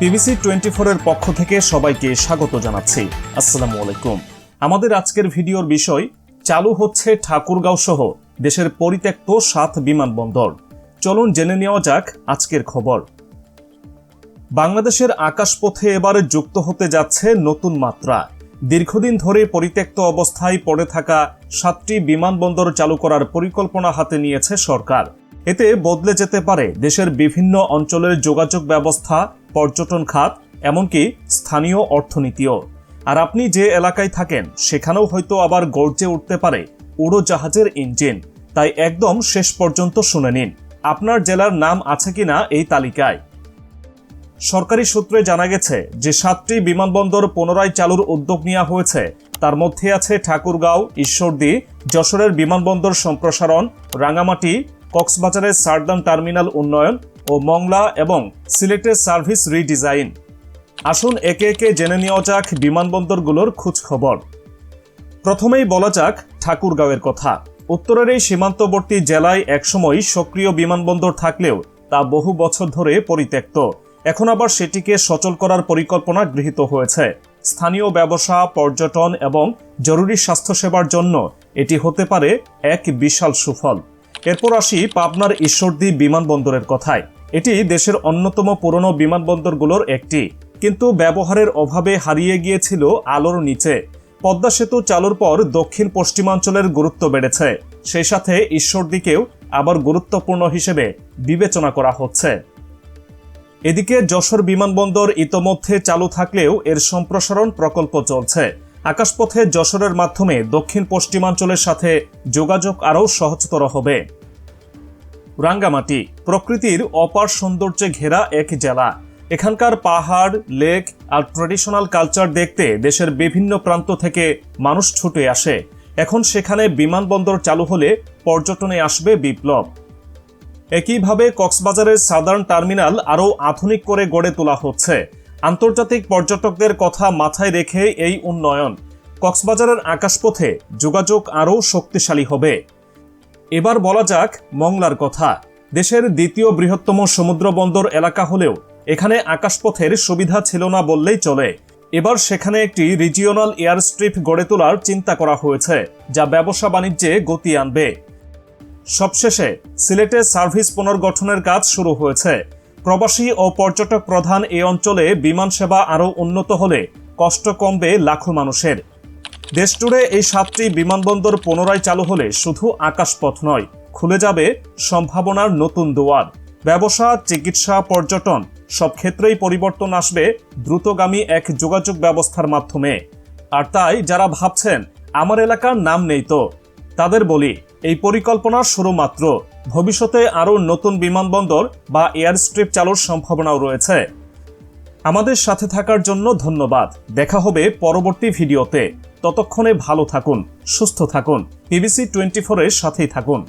PVC twenty ফোরের পক্ষ থেকে সবাইকে স্বাগত জানাচ্ছি। আসসালামু আলাইকুম। আমাদের আজকের ভিডিওর বিষয়, চালু হচ্ছে ঠাকুরগাঁও সহ দেশের পরিত্যক্ত সাত বিমানবন্দর। চলুন জেনে নেওয়া যাক আজকের খবর। বাংলাদেশের আকাশপথে এবারে যুক্ত হতে যাচ্ছে নতুন মাত্রা। দীর্ঘদিন ধরে পরিত্যক্ত অবস্থায় পড়ে থাকা সাতটি বিমানবন্দর চালু করার পরিকল্পনা হাতে নিয়েছে সরকার। এতে বদলে যেতে পারে দেশের বিভিন্ন অঞ্চলের যোগাযোগ ব্যবস্থা পর্যটন খাত, এমনকি স্থানীয় অর্থনীতিও। আর আপনি যে এলাকায় থাকেন, সেখানেও হয়তো আবার গর্জে উঠতে পারে উড়োজাহাজের ইঞ্জিন। তাই একদম শেষ পর্যন্ত শুনে নিন, আপনার জেলার নাম আছে কিনা এই তালিকায়। সরকারি সূত্রে জানা গেছে যে সাতটি বিমানবন্দর পুনরায় চালুর উদ্যোগ নেওয়া হয়েছে। তার মধ্যে আছে ঠাকুরগাঁও, ঈশ্বরদী, যশোরের বিমানবন্দর সম্প্রসারণ, রাঙামাটি, কক্সবাজারের সারদাম টার্মিনাল উন্নয়ন ও মংলা এবং সিলেটের সার্ভিস রিডিজাইন। আসুন একে একে জেনে নেওয়া যাক বিমানবন্দরগুলোর খোঁজ খবর প্রথমেই বলা যাক ঠাকুরগাঁওয়ের কথা। উত্তরের এই সীমান্তবর্তী জেলায় একসময় সক্রিয় বিমানবন্দর থাকলেও তা বহু বছর ধরে পরিত্যক্ত। এখন আবার সেটিকে সচল করার পরিকল্পনা গৃহীত হয়েছে। স্থানীয় ব্যবসা, পর্যটন এবং জরুরি স্বাস্থ্যসেবার জন্য এটি হতে পারে এক বিশাল সুফল। এরপর আসি পাবনার ঈশ্বরদী বিমানবন্দরের কথায়। এটি দেশের অন্যতম পুরনো বিমানবন্দরগুলোর একটি। কিন্তু ব্যবহারের অভাবে হারিয়ে গিয়েছিল আলোর নিচে। পদ্মা সেতু চালুর পর দক্ষিণ পশ্চিমাঞ্চলের গুরুত্ব বেড়েছে। সেই সাথে ঈশ্বরদীকেও আবার গুরুত্বপূর্ণ হিসেবে বিবেচনা করা হচ্ছে। এদিকে যশোর বিমানবন্দর ইতোমধ্যে চালু থাকলেও এর সম্প্রসারণ প্রকল্প চলছে। আকাশপথে যশোরের মাধ্যমে দক্ষিণ পশ্চিমাঞ্চলের সাথে যোগাযোগ আরও সহজতর হবে। রাঙ্গামাটি, প্রকৃতির অপার সৌন্দর্যে ঘেরা এক জেলা। এখানকার পাহাড়, লেক আর ট্রেডিশনাল কালচার দেখতে দেশের বিভিন্ন প্রান্ত থেকে মানুষ ছুটে আসে। এখন সেখানে বিমানবন্দর চালু হলে পর্যটনে আসবে বিপ্লব। একইভাবে কক্সবাজারের সাদার্ন টার্মিনাল আরও আধুনিক করে গড়ে তোলা হচ্ছে। আন্তর্জাতিক পর্যটকদের কথা মাথায় রেখে এই উন্নয়ন। কক্সবাজারের আকাশপথে যোগাযোগ আরও শক্তিশালী হবে। এবার বলা যাক মংলার কথা। দেশের দ্বিতীয় বৃহত্তম সমুদ্র বন্দর এলাকা হলেও এখানে আকাশপথের সুবিধা ছিল না বললেই চলে। এবার সেখানে একটি রিজিওনাল এয়ার স্ট্রিপ গড়ে তোলার চিন্তা করা হয়েছে, যা ব্যবসা বাণিজ্যে গতি আনবে। সবশেষে সিলেটে সার্ভিস পুনর্গঠনের কাজ শুরু হয়েছে। প্রবাসী ও পর্যটক প্রধান এই অঞ্চলে বিমান সেবা আরও উন্নত হলে কষ্ট কমবে লাখো মানুষের। দেশজুড়ে এই সাতটি বিমানবন্দর পুনরায় চালু হলে শুধু আকাশপথ নয়, খুলে যাবে সম্ভাবনার নতুন দুয়ার। ব্যবসা, চিকিৎসা, পর্যটন, সব ক্ষেত্রেই পরিবর্তন আসবে দ্রুতগামী এক যোগাযোগ ব্যবস্থার মাধ্যমে। আর তাই যারা ভাবছেন, আমার এলাকার নাম নেই তো? তাদের বলি, এই পরিকল্পনা শুরু মাত্র ভবিষ্যতে আরও নতুন বিমানবন্দর বা এয়ার স্ট্রিপ চালুর সম্ভাবনাও রয়েছে। আমাদের সাথে থাকার জন্য ধন্যবাদ। দেখা হবে পরবর্তী ভিডিওতে। ততক্ষণে ভালো থাকুন সুস্থ থাকুন। বিবিসি টোয়েন্টি ফোরের সাথেই থাকুন।